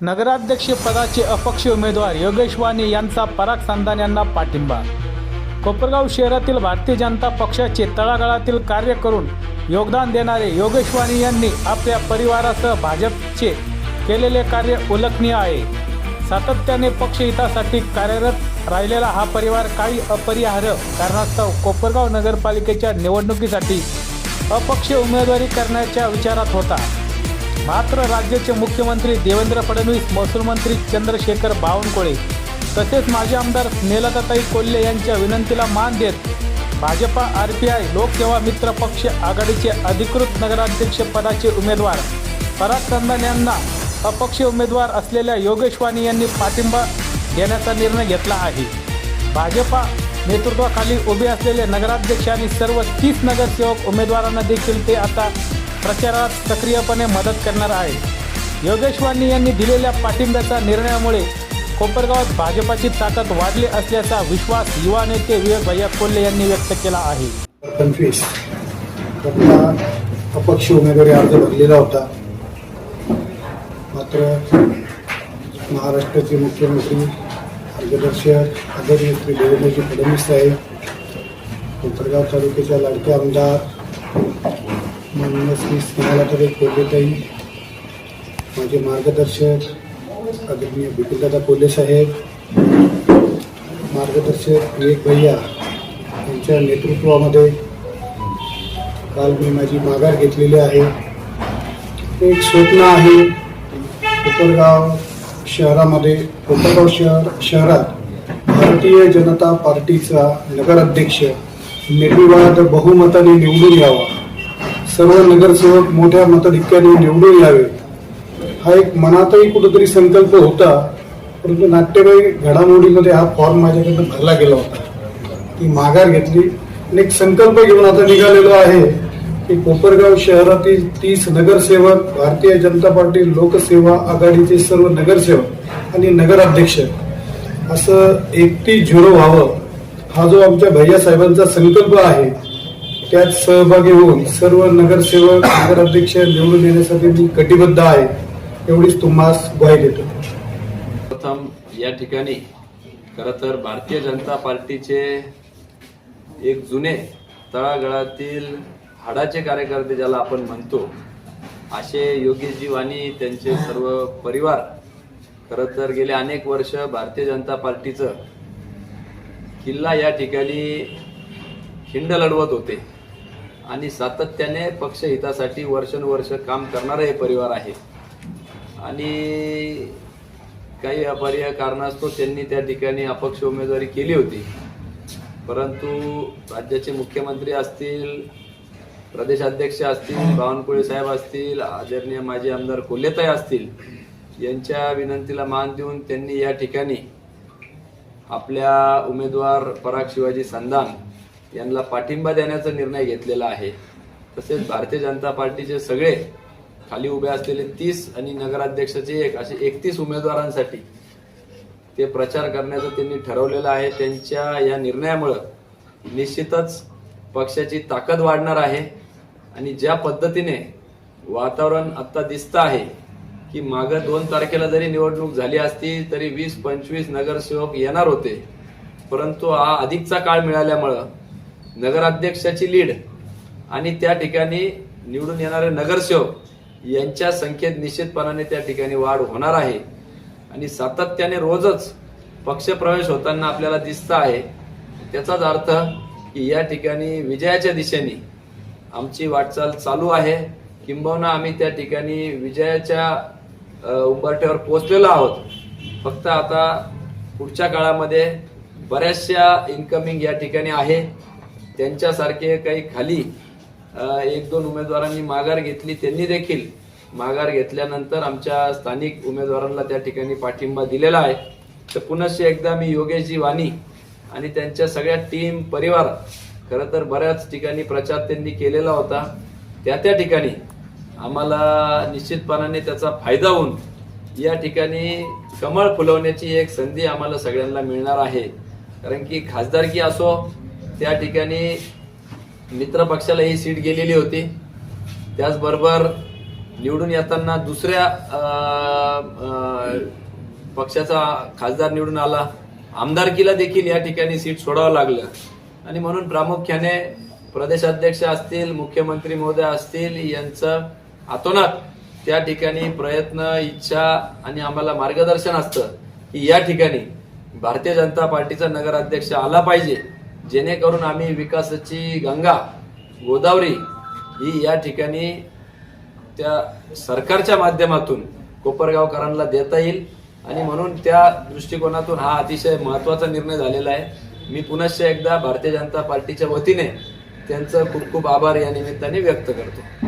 नगराध्यक्ष पदाचे अपक्ष उमेदवार योगेश वाणी यांचा पराग संधान यांना पाठिंबा. कोपरगाव शहरातील भारतीय जनता पक्षाचे तळागाळातील कार्य करून योगदान देणारे योगेश वाणी यांनी आपल्या परिवारासह भाजपचे केलेले कार्य उल्लेखनीय आहे. सातत्याने पक्षहितासाठी कार्यरत राहिलेला हा परिवार काही अपरिहार्य कारणास्तव कोपरगाव नगरपालिकेच्या निवडणुकीसाठी अपक्ष उमेदवारी करण्याच्या विचारात होता. मात्र राज्याचे मुख्यमंत्री देवेंद्र फडणवीस महसूल मंत्री चंद्रशेखर बावनकुळे तसेच माजी आमदार स्नेलताताई कोल्हे यांच्या विनंतीला मान देत भाजपा आर पी आय लोकसेवा मित्र पक्ष आघाडीचे अधिकृत नगराध्यक्ष पदाचे उमेदवार पराग चंदन यांना अपक्ष उमेदवार असलेल्या योगेश वाणी यांनी पाठिंबा देण्याचा निर्णय घेतला आहे. भाजपा नेतृत्वाखाली उभे असलेले नगराध्यक्ष आणि सर्व तीस नगरसेवक उमेदवारांना देखील ते आता प्रचारात सक्रियपणे मदत करणार आहे. योगेश यांनी दिलेल्या पाठिंब्याच्या निर्णयामुळे कोपरगावात भाजपाची ताकद वाढली असल्याचा विश्वास युवा नेते विवेक भैया कोल्हे यांनी व्यक्त केला आहे. पंचवीस. अपक्ष उमेदवारी अर्ज भरलेला होता. मात्र महाराष्ट्राचे मुख्यमंत्री मार्गदर्शक आदरणीय श्री देवेंद्रजी फडणवीस साहेब कोपरगाव तालुक्याच्या लाडके आमदार माननीय श्री स्नेहालाताई कोल्हेताई माझे मार्गदर्शक आदरणीय बिपिनदादा कोल्हे साहेब मार्गदर्शक विवेक भैया यांच्या नेतृत्वामध्ये काल मी माझी माघार घेतलेली आहे. एक स्वप्न आहे. कोपरगाव शहरामध्ये कोपरगाव शहर शहरात भारतीय जनता पार्टीचा नगराध्यक्ष निर्विवाद बहुमताने निवडून यावा. सर्व नगरसेवक मोठ्या मताधिक्याने निवडून यावे हा एक मनातही कुठेतरी संकल्प होता परंतु नाट्यमय घडामोडीमध्ये हा फॉर्म माझ्याकडनं भरला गेला होता. ती माघार घेतली. आणि एक संकल्प घेऊन आता निघालेलो आहे की कोपरगाव शहरातील तीस नगरसेवक भारतीय जनता पार्टी लोकसेवा आघाडीचे सर्व नगरसेवक आणि नगराध्यक्ष असं एकतीस झिरो व्हावं हा जो आमच्या भैया साहेबांचा संकल्प आहे त्यात सहभागी होऊन सर्व नगरसेवक नगराध्यक्ष निवडून येण्यासाठी मी कटिबद्ध आहे एवढीच तुम्हाला ग्वाही देतो. प्रथम या ठिकाणी खर तर भारतीय जनता पार्टीचे एक जुने तळागळातील हाडाचे कार्यकर्ते ज्याला आपण म्हणतो असे योगेशजी वाणी त्यांचे सर्व परिवार खर तर गेले अनेक वर्ष भारतीय जनता पार्टीचं किल्ला या ठिकाणी खिंड लढवत होते. आणि सातत्याने पक्षहितासाठी वर्षानुवर्ष काम करणारे हे परिवार आहे. आणि काही अपरिय कारणास्तव त्यांनी त्या ठिकाणी अपक्ष उमेदवारी केली होती. परंतु राज्याचे मुख्यमंत्री असतील प्रदेशाध्यक्ष असतील बावनकुळे साहेब असतील आदरणीय माजी आमदार कोल्हेताई असतील यांच्या विनंतीला मान देऊन त्यांनी या ठिकाणी आपल्या उमेदवार पराग शिवाजी संधान यांना पाठिंबा देण्याचा निर्णय घेतलेला आहे. तसेच भारतीय जनता पार्टीचे सगळे खाली उभे असलेले तीस आणि नगराध्यक्षाचे एक असे एकतीस उमेदवारांसाठी ते प्रचार करण्याचं त्यांनी ठरवलेलं आहे. त्यांच्या या निर्णयामुळं निश्चितच पक्षाची ताकद वाढणार आहे आणि ज्या पद्धतीने वातावरण आता दिसतं आहे की मागं दोन तारखेला जरी निवडणूक झाली असती तरी वीस पंचवीस नगरसेवक येणार होते. परंतु हा अधिकचा काळ मिळाल्यामुळं नगराध्यक्षाची लीड आणि त्या ठिकाणी निवडून येणारे नगरसेवक यांच्या संख्येत निश्चितपणाने त्या ठिकाणी वाढ होणार आहे. आणि सातत्याने रोजच पक्षप्रवेश होताना आपल्याला दिसतं आहे. त्याचाच अर्थ की या ठिकाणी विजयाच्या दिशेने आमची वाटचाल चालू आहे. किंबहुना आम्ही त्या ठिकाणी विजयाच्या उंबरठ्यावर पोहोचलेलो आहोत. फक्त आता पुढच्या काळामध्ये बऱ्याचशा इन्कमिंग या ठिकाणी आहे. त्यांच्यासारखे काही खाली एक दोन उमेदवारांनी माघार घेतली त्यांनी देखील माघार घेतल्यानंतर आमच्या स्थानिक उमेदवारांना त्या ठिकाणी पाठिंबा दिलेला आहे. तर पुनश्च एकदा मी योगेशजी वाणी आणि त्यांच्या सगळ्या टीम परिवार खरं तर बऱ्याच ठिकाणी प्रचार त्यांनी केलेला होता. त्या त्या ठिकाणी आम्हाला निश्चितपणाने त्याचा फायदा होऊन या ठिकाणी कमळ फुलवण्याची एक संधी आम्हाला सगळ्यांना मिळणार आहे. कारण की खासदारकी असो त्या ठिकाणी मित्र पक्षाला ही सीट गेलेली होती. त्याचबरोबर निवडून येताना दुसऱ्या पक्षाचा खासदार निवडून आला. आमदारकीला देखील या ठिकाणी सीट सोडावं लागलं. आणि म्हणून प्रामुख्याने प्रदेशाध्यक्ष असतील मुख्यमंत्री महोदय असतील यांचं आतोनात त्या ठिकाणी प्रयत्न इच्छा आणि आम्हाला मार्गदर्शन असतं की या ठिकाणी भारतीय जनता पार्टीचा नगराध्यक्ष आला पाहिजे. जेणेकरून आम्ही विकासाची गंगा गोदावरी ही या ठिकाणी त्या सरकारच्या माध्यमातून कोपरगावकरांना देता येईल. आणि म्हणून त्या दृष्टिकोनातून हा अतिशय महत्त्वाचा निर्णय झालेला आहे. मी पुनश्च एकदा भारतीय जनता पार्टीच्या वतीने त्यांचं खूप खूप आभार या निमित्ताने व्यक्त करतो.